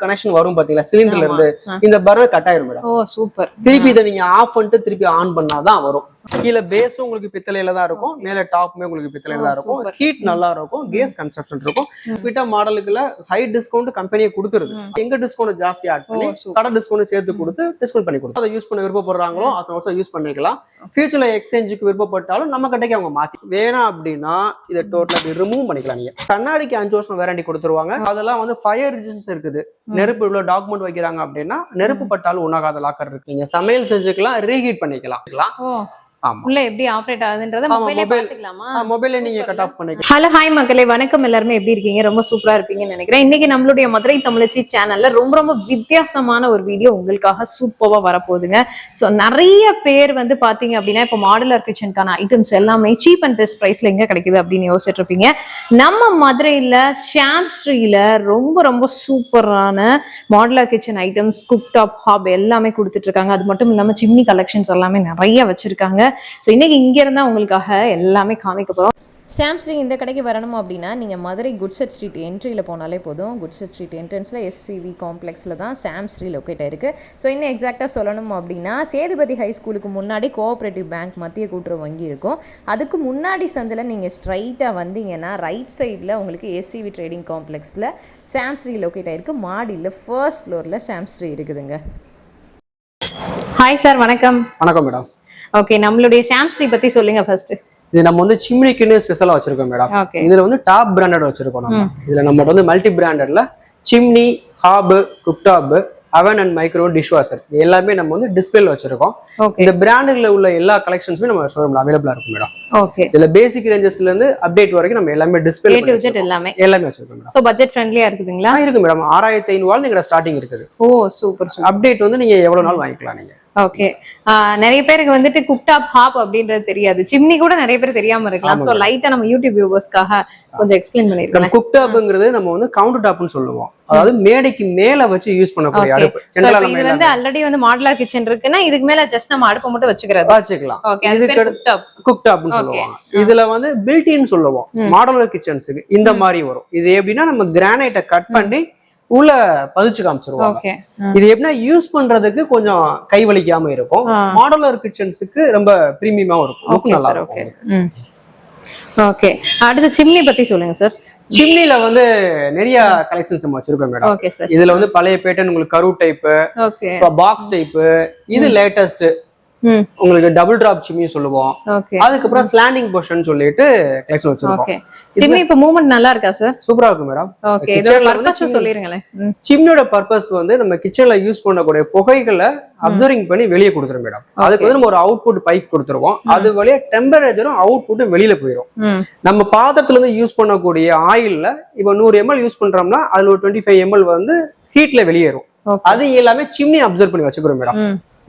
Connection வரும் பாத்தீங்களா? சிலிண்டர்ல இருந்து. இந்த பர்னர் கட் ஆயிரும் மேடம். Oh super. திருப்பி இதை நீங்க ஆஃப் பண்ணிட்டு திருப்பி ஆன் பண்ணாதான் வரும். கீழே பேஸும் உங்களுக்கு பித்தளையில தான் இருக்கும். மேல டாப்புமே உங்களுக்கு பித்தளையில தான் ஓ, இருக்கும். ஹீட் நல்லா இருக்கும். கேஸ் கன்ஸ்ட்ரக்ஷன் இருக்கும். கிட்ட மாடலுக்குள்ள ஹை டிஸ்கவுண்ட் கம்பெனியை கொடுத்துருது. எங்க டிஸ்கவுண்ட் ஜாஸ்தி ஆட் பண்ணி super. கடை டிஸ்கவுண்ட் சேர்த்து கொடுத்து டிஸ்கவுண்ட் பண்ணி கொடுத்து. அதை யூஸ் பண்ண விருப்பப்படுறாங்களோ அதை வருஷம் யூஸ் பண்ணிக்கலாம். ஃபியூச்சர்ல எக்ஸ்சேஞ்சுக்கு விருப்பப்பட்டாலும் நம்ம கடைக்கு அவங்க மாத்தி. வேணாம் அப்படின்னா இதை டோட்டலா ரிமூவ் பண்ணிக்கலாம் நீங்க. கண்ணாடிக்கு அஞ்சு வருஷம் வேரண்டி கொடுத்துருவாங்க. அதெல்லாம் வந்து ஃபயர் ரெசிஸ்டன்ஸ் இருக்குது. நெருப்பு இவ்வளவு டாக்குமெண்ட் வைக்கிறாங்க அப்படின்னா நெருப்பு பட்டாலும் உணாகாத லாக்கர் இருக்கு. நீங்க சமையல் செஞ்சுக்கலாம் ரீஹீட் பண்ணிக்கலாம். ஆமா உள்ள எப்படி ஆப்ரேட் ஆகுதுன்றத மொபைலே. பாத்துக்கலாமா நீங்க கட் ஆஃப் பண்ணிக்கலாம் ஹலோ ஹாய் மக்களே. வணக்கம். எல்லாருமே எப்படி இருக்கீங்க? ரொம்ப சூப்பரா இருப்பீங்கன்னு நினைக்கிறேன். இன்னைக்கு நம்மளுடைய மதுரை தமிழச்சி சேனல்ல ரொம்ப ரொம்ப வித்தியாசமான ஒரு வீடியோ உங்களுக்காக சூப்பரா வரப்போகுதுங்க. ஸோ நிறைய பேர் வந்து பாத்தீங்க அப்படின்னா இப்போ மாடுலர் கிச்சனுக்கான ஐட்டம்ஸ் எல்லாமே சீப் அண்ட் பெஸ்ட் பிரைஸ்ல எங்க கிடைக்குது அப்படின்னு யோசிச்சுட்டு இருப்பீங்க நம்ம மதுரையில ஷாம் ஸ்ரீல ரொம்ப ரொம்ப சூப்பரான modular kitchen items cook top hob எல்லாமே கொடுத்துட்டு இருக்காங்க அது மட்டும் இல்லாம சிம்னி கலெக்ஷன்ஸ் எல்லாமே நிறைய வச்சிருக்காங்க. ஸோ இன்னைக்கு இங்க இருந்தா உங்களுக்காக எல்லாமே காமிக்க போகிறோம் சாம்ஸ்ரி இந்த கடைக்கு வரணும் அப்படின்னா நீங்கள் மதுரை குட்செட் ஸ்ட்ரீட் என்ட்ரியில் போனாலே போதும். குட்செட் ஸ்ட்ரீட் என்ட்ரன்ஸில் எஸ்சிவி காம்ப்ளெக்ஸில் தான் சாம்ஸ்ரி லொக்கேட் ஆயிருக்கு. ஸோ இன்னும் எக்ஸாக்டாக சொல்லணும் அப்படின்னா சேதுபதி ஹை ஸ்கூலுக்கு முன்னாடி கோஆப்ரேட்டிவ் பேங்க் மத்திய கூட்டுறவு வங்கி இருக்கும். அதுக்கு முன்னாடி சந்தில் நீங்கள் ஸ்ட்ரைட்டாக வந்தீங்கன்னா ரைட் சைடில் உங்களுக்கு எஸ்சிவி ட்ரேடிங் காம்ப்ளெக்ஸில் சாம்ஸ்ரி லொக்கேட் ஆயிருக்கு. மாடியில் ஃபர்ஸ்ட் ஃப்ளோரில் சாம்ஸ்ரி இருக்குதுங்க ஹாய் சார் வணக்கம். வணக்கம் மேடம் ஓகே நம்மளுடைய சாம்ஸ்ரீ பத்தி சொல்லுங்க ஃபர்ஸ்ட் இது நம்ம வந்து சிம்னிக்குன்னு ஸ்பெஷலா வச்சிருக்கோம் மேடம் இதுல வந்து டாப் பிராண்டட் வச்சிருக்கோம் நம்ம. இதுல நம்ம வந்து multi பிராண்டட்ல chimney hob cooktop oven and micro dishwasher இது எல்லாமே நம்ம வந்து டிஸ்பிளேல வச்சிருக்கோம். இந்த பிராண்டுல உள்ள எல்லா கலெக்ஷன்ஸுமே நம்ம ஷோரூம்ல அவைலபிளா இருக்கும் மேடம் ஓகே இதுல பேசிக் ரேஞ்சஸ்ல இருந்து அப்டேட் வரைக்கும் நம்ம எல்லாமே டிஸ்பிளே எல்லாமே. எல்லாமே வச்சிருக்கோம் சோ பட்ஜெட் ஃப்ரெண்ட்லியா இருக்குதுங்களா? ஆ, இருக்கு மேடம் ஆறாயிரத்தி ஐநூறு நீங்க ஸ்டார்டிங் இருக்குது. ஓ சூப்பர் அப்டேட் வந்து நீங்க எவ்வளவு நாள் வாங்கிக்கலாம் நீங்க. ஓகே நிறைய பேருக்கு வந்துட்டு குக்டாப் ஹாப் அப்படின்றது தெரியாது. சிம்னி கூட நிறைய பேர் தெரியாம இருக்கலாம். சோ லைட்டா நம்ம யூடியூப் வியூவர்ஸ்க்காக கொஞ்சம் எக்ஸ்பிளைன் பண்ணிருக்கேன் குக்டாப்ங்கிறது நம்ம வந்து கவுண்டர் டாப்னு சொல்லுவோம். அதாவது மேடைக்கு மேல வச்சு யூஸ் பண்ணக்கூடிய. அடுப்பு. இது வந்து ஆல்ரெடி வந்து மாடுலர் கிச்சன் இருக்குன்னா இதுக்கு மேல ஜஸ்ட் நம்ம அடுப்பை மட்டும் வச்சுக்கிறது. வச்சுக்கலாம். ஓகே குக்டாப் குக்டாப்னு Okay. சொல்லுவாங்க. இதுல வந்து பில்டின்னு சொல்லுவோம். மாடலர் கிச்சன்ஸுக்கு இந்த மாதிரி வரும். இது எப்படின்னா நம்ம கிரானைட்டை கட் பண்ணி உள்ள பதிச்சு காமிச்சிருவாங்க. இது எப்படின்னா யூஸ் பண்றதுக்கு கொஞ்சம் கை வலிக்காம இருக்கும். மாடலர் கிச்சன்ஸுக்கு ரொம்ப பிரீமியமாவும் இருக்கும். நல்லா இருக்கும் ஓகே அடுத்து சிம்னி பத்தி சொல்லுங்க சார் சிம்னில வந்து நிறைய கலெக்ஷன்ஸ் நம்ம வச்சிருக்கோம் மேடம் இதுல வந்து பழைய பேட்டர்ன் உங்களுக்கு கரு டைப் பாக்ஸ் டைப் இது லேட்டஸ்ட் உங்களுக்கு டபுள் டிராப் சிம்னி சொல்லுவோம். அதுக்கப்புறம் ஸ்லாண்டிங் பொசிஷன் சொல்லிட்டு கலெக்ஷன் வச்சிருக்கோம். சிம்னி இப்ப மூவ்மெண்ட் நல்லா இருக்கா சார் சூப்பரா இருக்கும் மேடம் ஓகே. இதோட பர்பஸ் சொல்லிருங்களேன். ம். சிம்னியோட பர்பஸ் வந்து நம்ம கிச்சன்ல யூஸ் பண்ணக்கூடிய புகைகளை அப்சர்விங் பண்ணி வெளியே கொடுத்துரும் மேடம் அதுக்கு வந்து நம்ம ஒரு அவுட்புட் பைப் கொடுத்துருவோம். அது வழியா டெம்பரேச்சரும் அவுட்புட்டும் வெளியில போயிடும் நம்ம பாத்திரத்துல இருந்து யூஸ் பண்ணக்கூடிய ஆயில்ல இப்போ நூறு எம்எல் யூஸ் பண்றோம்னா அதுல ஒரு டுவெண்ட்டி ஃபைவ் எம்எல் வந்து ஹீட்ல வெளியேறும். அது எல்லாமே சிம்னி அப்சர்வ் பண்ணி வச்சுக்கிறோம் மேடம்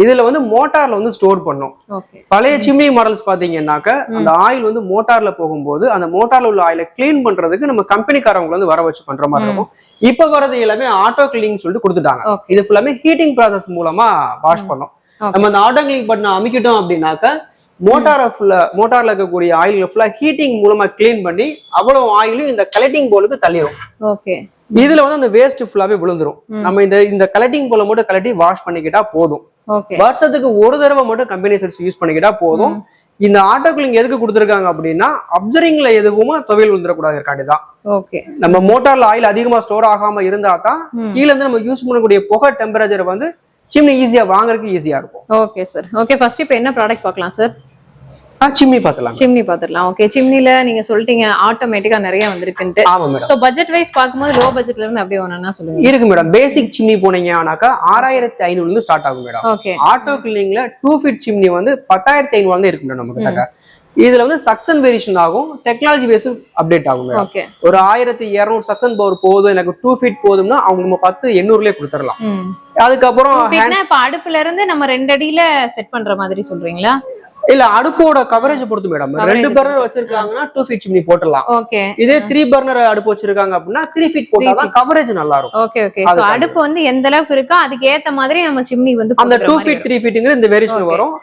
இதுல வந்து மோட்டார்ல வந்து ஸ்டோர் பண்ணும். பழைய சிம்னி மாடல்ஸ் பாத்தீங்கன்னாக்க அந்த ஆயில் வந்து மோட்டார்ல போகும்போது அந்த மோட்டார்ல உள்ள ஆயிலை க்ளீன் பண்றதுக்கு நம்ம கம்பெனிக்காரவங்க வந்து வர வச்சு பண்ற மாதிரி இருக்கும். இப்ப வரது எல்லாமே ஆட்டோ கிளீன் சொல்லிட்டு கொடுத்துட்டாங்க. இது ஃபுல்லாமே ஹீட்டிங் ப்ராசஸ் மூலமா வாஷ் பண்ணோம். நம்ம அந்த ஆட்டோ கிளீன் பண்ண அமைக்கிட்டோம் அப்படின்னாக்க மோட்டாரை ஃபுல்லா மோட்டார்ல இருக்கக்கூடிய ஆயில் ஃபுல்லா ஹீட்டிங் மூலமா க்ளீன் பண்ணி அவ்வளவு ஆயிலும் இந்த கலெக்டிங் போலுக்கு தள்ளிடும் ஓகே. இதுல வந்து அந்த வேஸ்ட் ஃபுல்லாவே விழுந்துரும். நம்ம இந்த இந்த கலெக்டிங் போல மட்டும் கலட்டி வாஷ் பண்ணிக்கிட்டா போதும். வருஷத்துக்கு ஒரு தடவை மட்டும் கம்பெனி செட்ஸ் யூஸ் பண்ணிக்கிட்டா போதும். இந்த ஆட்டோ கூலிங் எதுக்கு கொடுத்துருக்காங்க அப்படின்னா அப்சரிங்ல எதுவுமே துவையல் விழுந்துடக்கூடாது தான். ஓகே நம்ம மோட்டார்ல ஆயில் அதிகமா ஸ்டோர் ஆகாம இருந்தா தான் கீழ இருந்து நம்ம யூஸ் பண்ணக்கூடிய புகை டெம்பரேச்சர் வந்து சிம்னி ஈஸியா வாங்குறதுக்கு ஈஸியா இருக்கும். ஓகே சார் ஓகே ஃபர்ஸ்ட் இப்போ என்ன ப்ராடக்ட் பார்க்கலாம் சார் சிம்னி பார்க்கலாம் சிம்னி பார்த்துடலாம். ஓகே சிம்னில நீங்க சொல்லிட்டீங்க ஆட்டோமேட்டிக்கா நிறைய வந்திருக்குன்ட்டு. ஆமா மேடம் ஸோ பட்ஜெட் வைஸ் பார்க்கும்போது லோ பட்ஜெட்ல இருந்து அப்படியே ஒன்னா சொல்லுங்க. இருக்கு மேடம் பேசிக் சிம்னி போனீங்கன்னாக்கா ஆறாயிரத்தி ஐநூறுல இருந்து ஸ்டார்ட் ஆகும் மேடம் ஓகே ஆட்டோ கிளீனிங்ல டூ ஃபீட் சிம்னி வந்து பத்தாயிரத்தி ஐநூறுல இருந்து இருக்கு மேடம் நம்ம கிட்ட இதுல வந்து சக்சன் வேரியேஷன் ஆகும் டெக்னாலஜி பேஸும் அப்டேட் ஆகும் மேடம் ஒரு ஆயிரத்தி இரநூறு சக்சன் பவர் போதும் எனக்கு டூ ஃபீட் போதும்னா அவங்க நம்ம பத்து எண்ணூறுலயே கொடுத்துடலாம். அதுக்கப்புறம் இப்ப அடுப்புல இருந்து நம்ம ரெண்டு அடியில செட் பண்ற மாதிரி சொல்றீங்களா? இல்ல அடுப்போட கவரேஜ் பொறுத்து மேடம் ரெண்டு பர்னர் வச்சிருக்காங்கன்னா டூ ஃபீட் சிம்னி போட்டுடலாம். ஓகே இதே த்ரீ பர்னர் அடுப்பு வச்சிருக்காங்க அப்படின்னா த்ரீ ஃபீட் போட்டாதான் கவரேஜ் நல்லா இருக்கும். ஓகே ஓகே சோ அடுப்பு வந்து எந்த அளவுக்கு இருக்கோ அதுக்கு ஏத்த மாதிரி நம்ம சிம்னி வந்து அந்த டூ ஃபீட் த்ரீ ஃபீட்டுங்கிற இந்த வேரியேஷன் Okay. வரும்.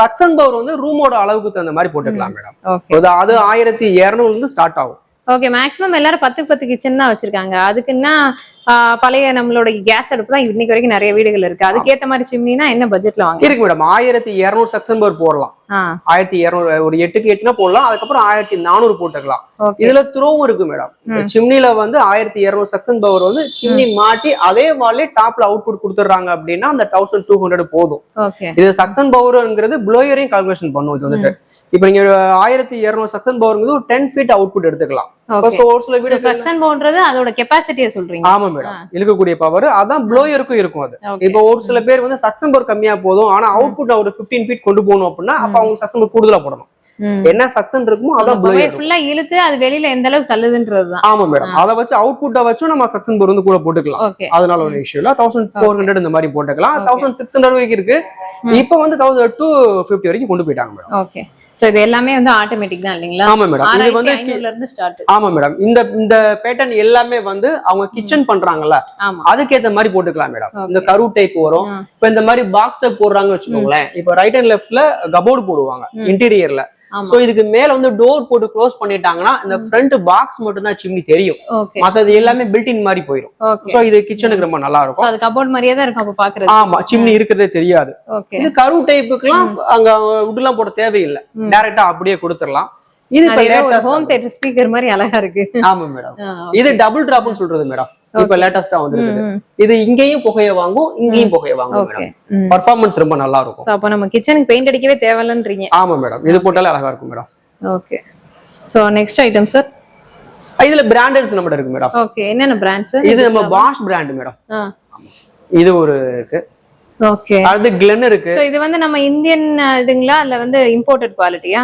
சக்சன் பவர் வந்து ரூமோட அளவுக்கு தகுந்த மாதிரி போட்டுக்கலாம் மேடம் அது ஆயிரத்தி இருநூறுல இருந்து ஸ்டார்ட் ஆகும். ஓகே மேக்ஸிமம் எல்லாரும் பத்துக்கு பத்து கிச்சன் தான் வச்சிருக்காங்க. அதுக்குன்னா பழைய நம்மளோட கேஸ் அடுப்பு தான் இன்னைக்கு வரைக்கும் நிறைய வீடுகள் இருக்கு. அதுக்கேத்த மாதிரி சிம்னினா என்ன பட்ஜெட்ல வாங்க? இருக்கு மேடம் ஆயிரத்தி இருநூறு சக்சன் பவர் போடலாம் ஆயிரத்தி இருநூறு ஒரு எட்டுக்கு எட்டுனா போடலாம். அதுக்கப்புறம் ஆயிரத்தி நானூறு போட்டுக்கலாம். இதுல த்ரோவும் இருக்கு மேடம் சிம்னில வந்து ஆயிரத்தி இருநூறு சக்சன் பவர் வந்து சிம்னி மாட்டி அதே வால்லே டாப்ல அவுட்புட் கொடுத்துறாங்க அப்படின்னா அந்த தௌசண்ட் டூ ஹண்ட்ரட் போதும். இது சக்சன் பவர்ங்கிறது ப்ளோயரையும் கால்குலேஷன் பண்ணும் இது வந்துட்டு. இப்போ நீங்க ஆயிரத்தி இருநூறு சக்சன் பவர்ங்கிறது ஒரு டென் ஃபீட் அவுட்புட் எடுத்துக்கலாம். ஒரு சில வீடு சக்சன் பவுன்றது அதோட கெப்பாசிட்டியை சொல்றீங்க. ஆமா மேடம் இழுக்கக்கூடிய பவர் அதான் ப்ளோயருக்கும் இருக்கும் அது. இப்போ ஒரு சில பேர் வந்து சக்சன் பவர் கம்மியா போதும். ஆனா அவுட்புட் ஒரு 15 ஃபீட் கொண்டு போகணும் அப்படின்னா அப்ப அவங்க சக்சன் பவர் கூடுதலா போடணும். என்ன சக்சன் இருக்குமோ அதான் ப்ளோயர் ஃபுல்லா இழுத்து அது வெளியில எந்த அளவுக்கு தள்ளுதுன்றதுதான் ஆமா மேடம் அதை வச்சு அவுட்புட்டை வச்சும் நம்ம சக்சன் பவர் வந்து கூட போட்டுக்கலாம். அதனால ஒரு இஷ்யூ இல்ல. தௌசண்ட் ஃபோர் ஹண்ட்ரட் இந்த மாதிரி போட்டுக்கலாம். தௌசண்ட் சிக்ஸ் ஹண்ட்ரட் வரைக்கும் இருக்கு. இப்போ வந்து தௌசண்ட் டூ ஃபிஃப்டி வரைக்கும் கொண்டு போயிட்டாங்க மேடம் ஓகே சோ இது எல்லாமே வந்து ஆட்டோமேட்டிக் தான் இல்லைங்களா? ஆமா மேடம் இது வந்து இருந்து ஸ்டார்ட் ஆமா மேடம் இந்த இந்த பேட்டர்ன் எல்லாமே வந்து அவங்க கிச்சன் பண்றாங்கல்ல? ஆமா. அதுக்கேத்த மாதிரி போட்டுக்கலாம் மேடம். இந்த கரு டைப் வரும். இப்ப இந்த மாதிரி பாக்ஸ் டைப் போடுறாங்கன்னு வச்சுக்கோங்களேன். இப்ப ரைட் அண்ட் லெஃப்ட்ல கபோர்டு போடுவாங்க. இன்டீரியர்ல சோ இதுக்கு மேல வந்து டோர் போட்டு க்ளோஸ் பண்ணிட்டாங்கன்னா இந்த ஃப்ரண்ட் பாக்ஸ் மட்டும் தான் சிம்னி தெரியும். மத்தது எல்லாமே பில்டின் மாதிரி போயிடும் சோ இது கிச்சனுக்கு ரொம்ப நல்லா இருக்கும் அது கபோர்ட் மாதிரியே தான் இருக்கும் அப்ப பாக்குறது. ஆமா சிம்னி இருக்கிறதே தெரியாது. இது கரு டைப்புக்குலாம் அங்க wood எல்லாம் போட தேவையில்லை. டைரக்டா அப்படியே கொடுத்துடலாம். இது ஹோம் தேட்டர் ஸ்பீக்கர் மாதிரி அழகா இருக்கு. ஆமா மேடம். இது டபுள் டிராப்னு சொல்றது மேடம். இப்ப லேட்டஸ்டா ம். இது இங்கேயும் புகைய வாங்கும் இங்கேயும் புகைய வாங்கும் மேடம். பர்ஃபார்மன்ஸ் ரொம்ப நல்லா இருக்கும். சோ அப்ப நம்ம கிச்சனுக்கு பெயிண்ட் அடிக்கவே தேவையில்லன்றீங்க. ஆமா மேடம். இது போட்டாலே அழகா இருக்கும் madam. Okay so next item sir இதுல பிராண்டட்ஸ் நம்மகிட்ட இருக்கு மேடம். ஓகே என்னென்ன பிராண்ட்ஸ் இது நம்ம பாஷ் பிராண்ட் மேடம். இது ஒரு இருக்கு. ஓகே அடுத்து கிளென் இருக்கு. சோ இது வந்து நம்ம இந்தியன் இதுங்களா? இல்ல வந்து இம்போர்ட்டட் குவாலிட்டியா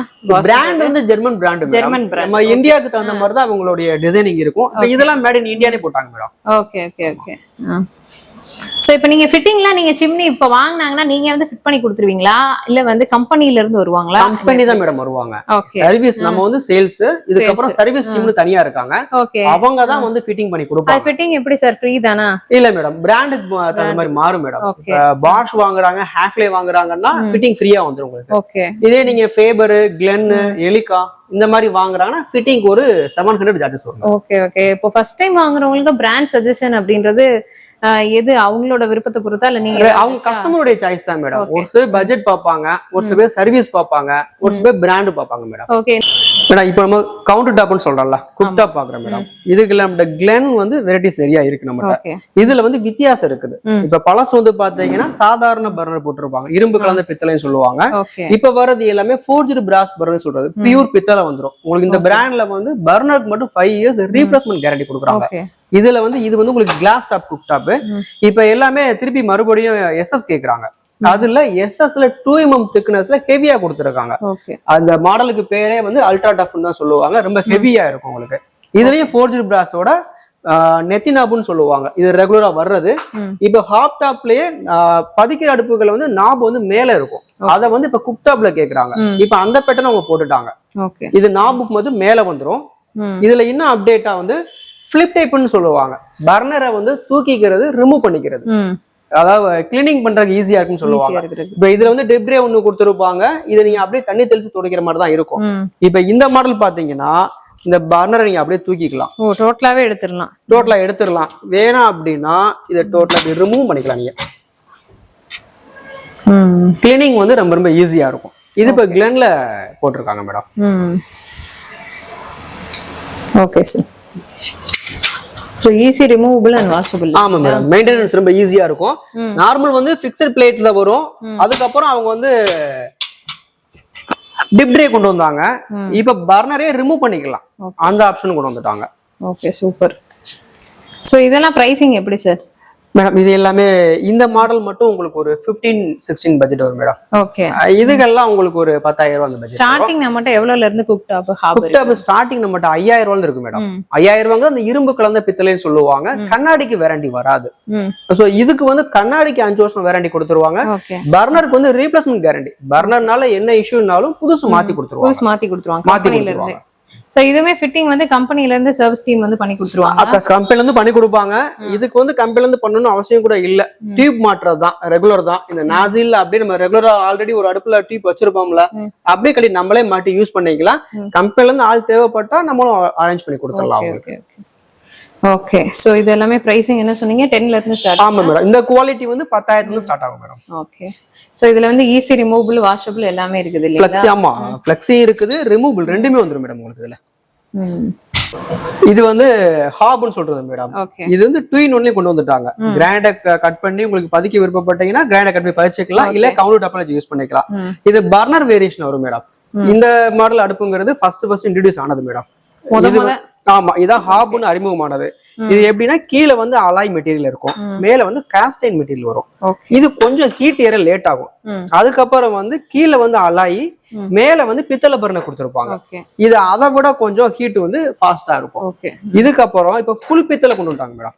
பிராண்ட் வந்து ஜெர்மன் பிராண்ட் ஜெர்மன் brand. நம்ம இந்தியாவுக்கு தகுந்த மாதிரி தான் அவங்களுடைய டிசைனிங் இருக்கும். இதெல்லாம் மேட் இன் இந்தியானே போட்டாங்க madam okay okay okay so இப்போ நீங்க ஃபிட்டிங்லாம் நீங்க சிம்னி இப்ப வாங்குனாங்கன்னா நீங்க வந்து ஃபிட் பண்ணி கொடுத்துருவீங்களா? இல்ல வந்து கம்பெனில இருந்து வருவாங்களா? கம்பெனி தான் மேடம் வருவாங்க. சர்வீஸ் நம்ம வந்து சேல்ஸ் இதுக்கப்புறம் சர்வீஸ் டீம்னு தனியா இருக்காங்க. ஓகே அவங்க தான் வந்து ஃபிட்டிங் பண்ணி கொடுப்பாங்க. ஃபிட்டிங் எப்படி சார் ஃப்ரீ தானா? இல்ல மேடம் பிராண்டுக்கு தகுந்த மாதிரி மாறும் மேடம் பாஷ் வாங்குறாங்க ஹேஃப்லே வாங்குறாங்கன்னா ஃபிட்டிங் ஃப்ரீயா வந்துரும் உங்களுக்கு. ஓகே இதே நீங்க ஃபேபர் கிளென் எலிகா இந்த மாதிரி வாங்குறாங்கன்னா ஃபிட்டிங் ஒரு செவன் ஹண்ட்ரட் சார்ஜஸ் வரும். ஓகே ஓகே இப்போ ஃபர்ஸ்ட் டைம் வாங்குறவங்களுக்கு பிராண்ட் சஜஷன் அப்படின்றது எது அவங்களோட விருப்பத்தை பொறுத்தா இல்ல நீங்க அவங்க கஸ்டமருடைய சாய்ஸ் தான் மேடம். ஒரு சில பட்ஜெட் பார்ப்பாங்க ஒரு சில பேர் சர்வீஸ் பார்ப்பாங்க ஒரு சில பேர் பிராண்ட் பார்ப்பாங்க மேடம் ஓகே மேடம் இப்போ நம்ம கவுண்டர் டாப்னு சொல்றோம்ல குக் டாப் பாக்குறோம் மேடம் இதுக்கு நம்ம கிளென் வந்து வெரைட்டிஸ் நிறைய இருக்கு நம்மகிட்ட. இதுல வந்து வித்தியாசம் இருக்குது. இப்ப பழசு வந்து பாத்தீங்கன்னா சாதாரண பர்னர் போட்டிருப்பாங்க. இரும்பு கலந்த பித்தளைன்னு சொல்லுவாங்க. இப்ப வர்றது எல்லாமே ஃபோர்ஜ்டு பிராஸ் பர்னர் சொல்றது. பியூர் பித்தளை வந்துரும். உங்களுக்கு இந்த பிராண்ட்ல வந்து பர்னருக்கு மட்டும் ஃபைவ் இயர்ஸ் ரீப்ளேஸ்மெண்ட் கேரண்டி கொடுக்குறாங்க. இதுல வந்து இது வந்து உங்களுக்கு கிளாஸ் டாப் குக் டாப். இப்ப எல்லாமே திருப்பி மறுபடியும் எஸ்எஸ் கேக்குறாங்க. அதுல எஸ்எஸ்ல டூ எம்எம் திக்னஸ்ல ஹெவியா கொடுத்துருக்காங்க. அந்த மாடலுக்கு பேரே வந்து அல்ட்ரா டஃப்னு தான் சொல்லுவாங்க. ரொம்ப ஹெவியா இருக்கும் உங்களுக்கு. இதுலயும் ஃபோர்ஜ் பிராஸோட நெத்தினாபுன்னு சொல்லுவாங்க. இது ரெகுலரா வர்றது. இப்ப ஹாப் டாப்லயே பதிக்கிற அடுப்புகள் வந்து நாப் வந்து மேல இருக்கும். அத வந்து இப்ப குக் டாப்ல கேக்குறாங்க. இப்ப அந்த பேட்டர்ன் அவங்க போட்டுட்டாங்க. இது நாபு மட்டும் மேல வந்துரும். இதுல இன்னும் அப்டேட்டா வந்து ஃபிளிப் டைப்னு சொல்லுவாங்க. பர்னரை வந்து தூக்கிக்கிறது ரிமூவ் பண்ணிக்கிறது. அதாவது கிளீனிங் பண்றதுக்கு ஈஸியா இருக்குன்னு சொல்லுவாங்க. இப்ப இதுல வந்து டெப்ரே ஒண்ணு கொடுத்துருப்பாங்க. இதை நீங்க அப்படியே தண்ணி தெளிச்சு துடைக்கிற மாதிரி தான் இருக்கும். இப்ப இந்த மாடல் பாத்தீங்கன்னா இந்த பர்னரை நீங்க அப்படியே தூக்கிக்கலாம். ஓ டோட்டலாவே எடுத்துடலாம். டோட்டலா எடுத்துடலாம். வேணாம் அப்படின்னா இதை டோட்டலா ரிமூவ் பண்ணிக்கலாம் நீங்க. கிளீனிங் வந்து ரொம்ப ரொம்ப ஈஸியா இருக்கும். இது இப்ப கிளென்ல போட்டிருக்காங்க madam okay sir so easy removable and washable ஆமா மேடம் மெயின்டெனன்ஸ் ரொம்ப ஈஸியா இருக்கும். நார்மல் வந்து ஃபிக்ஸட் பிளேட்ல வரும். அதுக்கப்புறம் அவங்க வந்து டிப் ட்ரே கொண்டு வந்தாங்க. இப்ப பர்னரே ரிமூவ் பண்ணிக்கலாம். அந்த ஆப்ஷன் கொண்டு வந்துட்டாங்க. ஓகே சூப்பர் ஸோ இதெல்லாம் ப்ரைசிங் எப்படி சார் மேடம் இது எல்லாமே இந்த மாடல் மட்டும் உங்களுக்கு ஒரு 15 சிக்ஸ்டீன் பட்ஜெட் வரும் மேடம் ஓகே இதுக்கெல்லாம் உங்களுக்கு ஒரு பத்தாயிரம் ரூபாய் அந்த பட்ஜெட் ஸ்டார்டிங் நம்மகிட்ட எவ்வளோல இருந்து cook top hob or cooktop starting நம்மகிட்ட ஐயாயிரம் ரூபாய் இருக்கு மேடம் ஐயாயிரம் ரூபாங்க அந்த இரும்பு கலந்த பித்தளைன்னு சொல்லுவாங்க. கண்ணாடிக்கு வேரண்டி வராது. சோ இதுக்கு வந்து கண்ணாடிக்கு அஞ்சு வருஷம் வேரண்டி கொடுத்துருவாங்க. பர்னருக்கு வந்து ரீப்ளேஸ்மெண்ட் கேரண்டி பர்னர்னால என்ன இஷ்யூனாலும் புதுசு மாத்தி கொடுத்துருவாங்க. புதுசு மாத்தி கொடுத்துருவாங்க. மாத்தி கொடுத்துருவாங்க. சோ இதுவுமே ஃபிட்டிங் வந்து கம்பெனில இருந்து சர்வீஸ் டீம் வந்து பண்ணி கொடுத்துருவாங்க. அப்ப கம்பெனில இருந்து பண்ணி கொடுப்பாங்க. இதுக்கு வந்து கம்பெனில இருந்து பண்ணணும்னு அவசியம் கூட இல்ல. டியூப் மாட்டுறது தான் ரெகுலர் தான். இந்த நாசில் அப்படியே நம்ம ரெகுலரா ஆல்ரெடி ஒரு அடுப்புல டியூப் வச்சிருப்போம்ல. அப்படியே கட்டி நம்மளே மாட்டி யூஸ் பண்ணிக்கலாம். கம்பெனில இருந்து ஆள் தேவைப்பட்டா நம்மளும் அரேஞ்ச் பண்ணி கொடுத்துடலாம் ஓகே ஓகே சோ இது எல்லாமே பிரைசிங் என்ன சொன்னீங்க? டென்ல இருந்து ஸ்டார்ட் ஆமா மேடம் இந்த குவாலிட்டி வந்து பத்தாயிரத்துல இருந்து ஸ்டார்ட் ஆகும் மேடம் ஓகே சோ இதுல வந்து ஈஸி ரிமூவபிள் வாஷபிள் எல்லாமே இருக்குது ஃபிளெக்ஸி இல்லைங்களா ஆமா. ஃபிளெக்ஸி இருக்குது ரிமூவபிள் ரெண்டுமே வந்துரும் மேடம் உங்களுக்கு இதுல. இது வந்து ஹாப்னு சொல்றது மேடம் இது வந்து டூ இன் ஒன்லயும் கொண்டு வந்துட்டாங்க. கிராண்ட கட் பண்ணி உங்களுக்கு பதிக்க விருப்பப்பட்டீங்கன்னா கிராண்ட கட் பண்ணி பதிச்சுக்கலாம். இல்ல கவுண்டர் டாப்ல யூஸ் பண்ணிக்கலாம். இது பர்னர் வேரியேஷன் வரும் மேடம் இந்த மாடல் அடுப்புங்கிறது ஃபர்ஸ்ட் ஃபர்ஸ்ட் இன்ட்ரடியூஸ் ஆனது மேடம் ஆமா இதான் ஹாப்னு அறிமுகமானது. இது எப்படின்னா கீழே வந்து அலாய் மெட்டீரியல் இருக்கும். மேல வந்து காஸ்டைன் மெட்டீரியல் வரும். இது கொஞ்சம் ஹீட் ஏற லேட் ஆகும். அதுக்கப்புறம் வந்து கீழே வந்து அலாயி. மேல வந்து பித்தளை பர்னர் கொடுத்துருப்பாங்க. இது அதை விட கொஞ்சம் ஹீட் வந்து ஃபாஸ்டா இருக்கும். இதுக்கப்புறம் இப்ப ஃபுல் பித்தளை கொண்டு வந்துட்டாங்க மேடம்.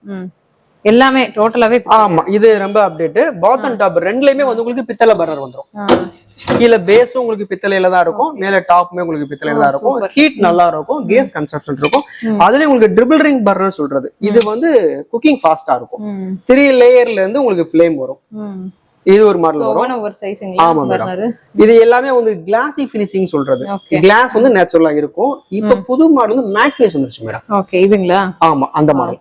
எல்லாமே டோட்டலாவே ஆமா இது ரொம்ப அப்டேட் பாத் அண்ட் டாப் ரெண்டுலயுமே வந்து உங்களுக்கு பித்தளை பர்னர் வந்துரும். ஆ, கீழே பேஸும் உங்களுக்கு பித்தளையில தான் இருக்கும். மேல டாப்புமே உங்களுக்கு பித்தளையில தான் இருக்கும். ஹீட் நல்லா இருக்கும். கேஸ் கன்சப்ஷன் இருக்கும். ம். அதுலயும் உங்களுக்கு ட்ரிபிள் ரிங் பர்னர் சொல்றது. இது வந்து குக்கிங் ஃபாஸ்டா இருக்கும். த்ரீ லேயர்ல இருந்து உங்களுக்கு ஃபிளேம் வரும். இது ஒரு மாடல் வரும். ஒவ்வொரு சைஸுங்களா ஆமா. பர்னர் இது எல்லாமே வந்து கிளாசி ஃபினிஷிங் சொல்றது. கிளாஸ் வந்து நேச்சுரலா இருக்கும். இப்ப புது மாடல் வந்து மேட் ஃபினிஷ் வந்துருச்சு மேடம் ஓகே இதுங்களா? ஆமா அந்த மாடல்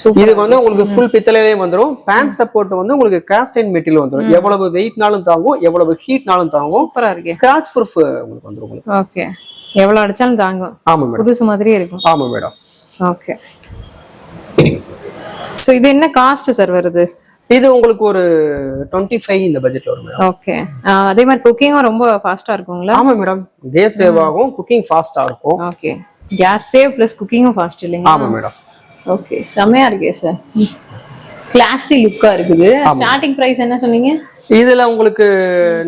சூப்பர் இது வந்து உங்களுக்கு ஃபுல் பித்தளையிலே வந்துரும். பேன் சப்போர்ட் வந்து உங்களுக்கு காஸ்டைன் மெட்டீரியல் வந்துரும். எவ்வளவு வெயிட்னாலும் தாங்கும் எவ்வளவு ஹீட்னாலும் தாங்கும். ஸ்கிராச் ப்ரூஃப் உங்களுக்கு வந்துரும் உங்களுக்கு. ஓகே எவ்வளவு அடிச்சாலும் தாங்கும். ஆமா மேடம். புதுசு மாதிரியே இருக்கும். ஆமா மேடம். ஓகே சோ இது என்ன காஸ்ட் சார் வருது? இது உங்களுக்கு ஒரு டுவெண்ட்டி ஃபைவ் இந்த பட்ஜெட்ல வரும் மேடம். ஓகே அதே மாதிரி குக்கிங்கும் ரொம்ப ஃபாஸ்டா இருக்குங்களா ஆமா மேடம். கேஸ் சேவ் ஆகும் குக்கிங் ஃபாஸ்டா இருக்கும். ஓகே கேஸ் சேவ் பிளஸ் குக்கிங்கும் ஃபாஸ்ட் இல்லைங்களா? ஆமா மேடம். ஓகே செமையாக இருக்கே சார் கிளாஸி லுக்கா இருக்குது. ஸ்டார்டிங் பிரைஸ் என்ன சொன்னீங்க? இதுல உங்களுக்கு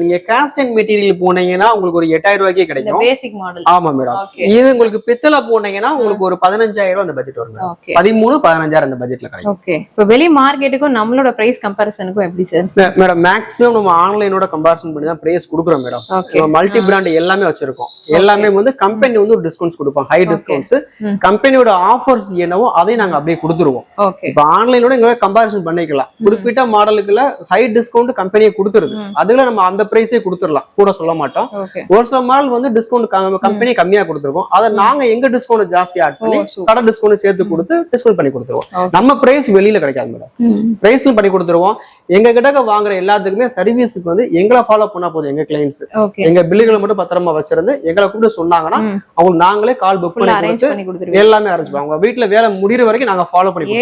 நீங்க காஸ்டைன் மெட்டீரியல் போனீங்கன்னா உங்களுக்கு ஒரு எட்டாயிரம் ரூபாய்க்கே கிடைக்கும். பேசிக் மாடல் ஆமா மேடம். இது உங்களுக்கு பித்தளை போனீங்கன்னா உங்களுக்கு ஒரு பதினஞ்சாயிரம் ரூபாய் அந்த பட்ஜெட் வரும் பதிமூணு பதினஞ்சாயிரம் அந்த பட்ஜெட்ல கிடைக்கும். ஓகே இப்போ வெளி மார்க்கெட்டுக்கும் நம்மளோட பிரைஸ் கம்பேரிசனுக்கும் எப்படி சார் மேடம் மேக்ஸிமம் நம்ம ஆன்லைனோட கம்பேரிசன் பண்ணி தான் பிரைஸ் கொடுக்குறோம் மேடம் மல்டி பிராண்ட் எல்லாமே வச்சிருக்கோம். எல்லாமே வந்து கம்பெனி வந்து ஒரு டிஸ்கவுண்ட்ஸ் கொடுப்பாங்க. High discounts. கம்பெனியோட ஆஃபர்ஸ் என்னவோ அதையும் நாங்க அப்படியே கொடுத்துருவோம். இப்ப ஆன்லைனோட எங்க கம்பேரிசன் பண்ணிக்கலாம். குறிப்பிட்ட மாடலுக்குள்ள ஹை டிஸ்கவுண்ட் கம்பெனியே கொடுத்துருது. அதுல நம்ம அந்த பிரைஸே கொடுத்துடலாம். கூட சொல்ல மாட்டோம். ஒரு சில மாடல் வந்து டிஸ்கவுண்ட் கம்பெனி கம்மியா கொடுத்துருக்கோம். அதை நாங்க எங்க டிஸ்கவுண்ட் ஜாஸ்தி ஆட் பண்ணி. கடை டிஸ்கவுண்ட் சேர்த்து கொடுத்து டிஸ்கவுண்ட் பண்ணி கொடுத்துருவோம். நம்ம பிரைஸ் வெளியில கிடைக்காது மேடம் பிரைஸ்ல பண்ணி கொடுத்துருவோம். எங்க கிட்ட வாங்குற எல்லாத்துக்குமே சர்வீஸுக்கு வந்து எங்களை ஃபாலோ பண்ணா போதும் எங்க கிளைண்ட்ஸ் எங்க பில்லுகளை மட்டும் பத்திரமா வச்சிருந்து எங்களை கூப்பிட்டு சொன்னாங்கன்னா ம். அவங்களுக்கு நாங்களே கால் புக் பண்ணி எல்லாமே அரேஞ்ச் அவங்க வீட்டுல வேலை முடியிற வரைக்கும் நாங்க ஃபாலோ பண்ணி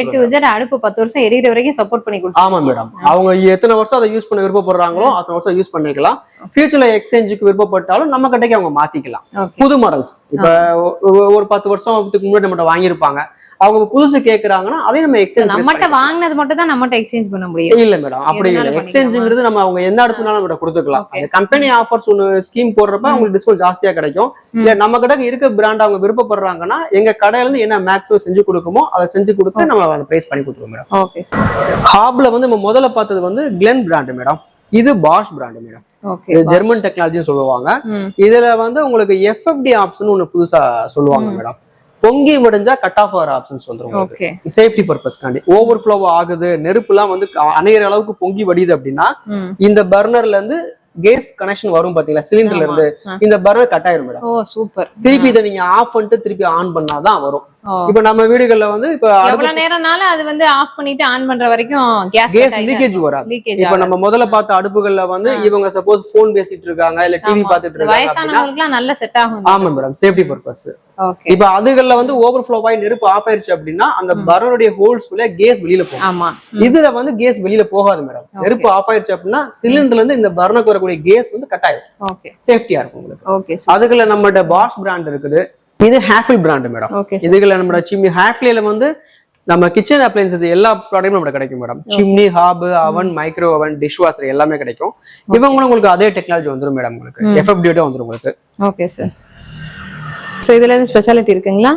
அடுப்பு பத்து வருஷம் எரியற வரைக்கும் சப்போர்ட் பண்ணி கொடுத்து ஆமா மேடம் அவங்க எத்தனை வருஷம் அதை யூஸ் பண்ண விருப்பப்படுறாங்களோ அத்தனை வருஷம் யூஸ் பண்ணிக்கலாம். ஃபியூச்சர்ல எக்ஸ்சேஞ்சுக்கு விருப்பப்பட்டாலும் நம்ம கடைக்கு அவங்க மாத்திக்கலாம். புது மாடல்ஸ் இப்ப ஒரு பத்து வருஷத்துக்கு முன்னாடி நம்மகிட்ட வாங்கியிருப்பாங்க. அவங்க புதுசு கேக்குறாங்கன்னா அதையும் நம்ம எக்ஸ்சேஞ்ச் நம்மகிட்ட வாங்கினது மட்டும் தான் நம்மகிட்ட எக்ஸ்சேஞ்ச் பண்ண முடியும். இல்ல மேடம் அப்படி இல்ல. எக்ஸ்சேஞ்சுங்கிறது நம்ம அவங்க எந்த அடுப்புனாலும் நம்மகிட்ட கொடுத்துக்கலாம். கம்பெனி ஆஃபர்ஸ் ஒன்னு ஸ்கீம் போடுறப்ப அவங்களுக்கு டிஸ்கவுண்ட் ஜாஸ்தியா கிடைக்கும். இல்ல நம்ம கிட்ட இருக்க பிராண்ட் அவங்க விருப்பப்படுறாங்கன்னா எங்க கடையில இருந்து என்ன மேக்ஸிமம் செஞ்சு கொடுக்குமோ அதை செஞ்சு கொடுத்து நம்ம அந்த பிரைஸ் பண்ணி கொடுத்துருவோம் மேடம் ஓகே சார் ஹாப்ல வந்து நம்ம முதல்ல பார்த்தது வந்து கிளென் பிராண்ட் மேடம் இது பாஷ் பிராண்ட் மேடம் ஜெர்மன் டெக்னாலஜின்னு சொல்லுவாங்க. இதுல வந்து உங்களுக்கு எஃப்எஃப்டி ஆப்ஷன் ஒண்ணு புதுசா சொல்லுவாங்க மேடம் பொங்கி முடிஞ்சா கட் ஆஃப் ஆகிற ஆப்ஷன்ஸ் ஓகே சேஃப்டி பர்பஸ்க்காண்டி ஓவர் ஃப்ளோ ஆகுது நெருப்புலாம் வந்து க- அணையிற அளவுக்கு பொங்கி வடியுது அப்படின்னா இந்த பர்னர்ல இருந்து கேஸ் கனெக்ஷன் வரும் பாத்தீங்களா? சிலிண்டர்ல இருந்து. இந்த பர்னர் கட் ஆயிரும் மேடம். ஓ சூப்பர் திருப்பி இதை நீங்க ஆஃப் பண்ணிட்டு திருப்பி ஆன் பண்ணாதான் வரும். இப்ப நம்ம வீடுகள்ல வந்து இப்ப எவ்வளவு நேரம்னாலும் அது வந்து ஆஃப் பண்ணிட்டு ஆன் பண்ற வரைக்கும் கேஸ் லீக்கேஜ் வராது. இப்ப நம்ம முதல்ல பார்த்த அடுப்புகள்ல வந்து இவங்க சப்போஸ் போன் பேசிட்டு இருக்காங்க இல்ல டிவி பார்த்துட்டு இருக்காங்க அப்படின்னா வயசானவங்களுக்குலாம் நல்ல செட் ஆகும். ஆமா மேடம். சேஃப்டி பர்பஸ் இப்ப அதுகள்ல வந்து ஓவர் ஃப்ளோ ஆகி நெருப்பு ஆஃப் ஆயிருச்சு அப்படின்னா அந்த பர்னருடைய ஹோல்ஸ் கேஸ் வெளியில போகும். ஆமா. இதுல வந்து கேஸ் வெளியில போகாது மேடம் நெருப்பு ஆஃப் ஆயிருச்சு அப்படின்னா சிலிண்டர்ல இருந்து இந்த பர்னருக்கு வரக்கூடிய கேஸ் வந்து கட் ஆயிடும் சேஃப்டியா இருக்கும் உங்களுக்கு. ஓகே அதுக்குள்ள நம்மகிட்ட பாஷ் பிராண்ட் இருக்குது. இது ஹேஃபில் பிராண்ட் மேடம் ஓகே இதுக்குள்ள நம்மளோட சிம்னி ஹேஃப்லியில வந்து நம்ம கிச்சன் அப்ளைன்சஸ் எல்லா ப்ராடக்ட்டும் நம்மகிட்ட கிடைக்கும் madam chimney hob oven micro oven dishwasher எல்லாமே கிடைக்கும். இவங்களும் உங்களுக்கு அதே டெக்னாலஜி வந்துரும் மேடம் உங்களுக்கு. எஃப்எஃப்டியோட வந்துரும் உங்களுக்கு. ஓகே சார் சோ இதுல இருந்து ஸ்பெஷாலிட்டி இருக்குங்களா?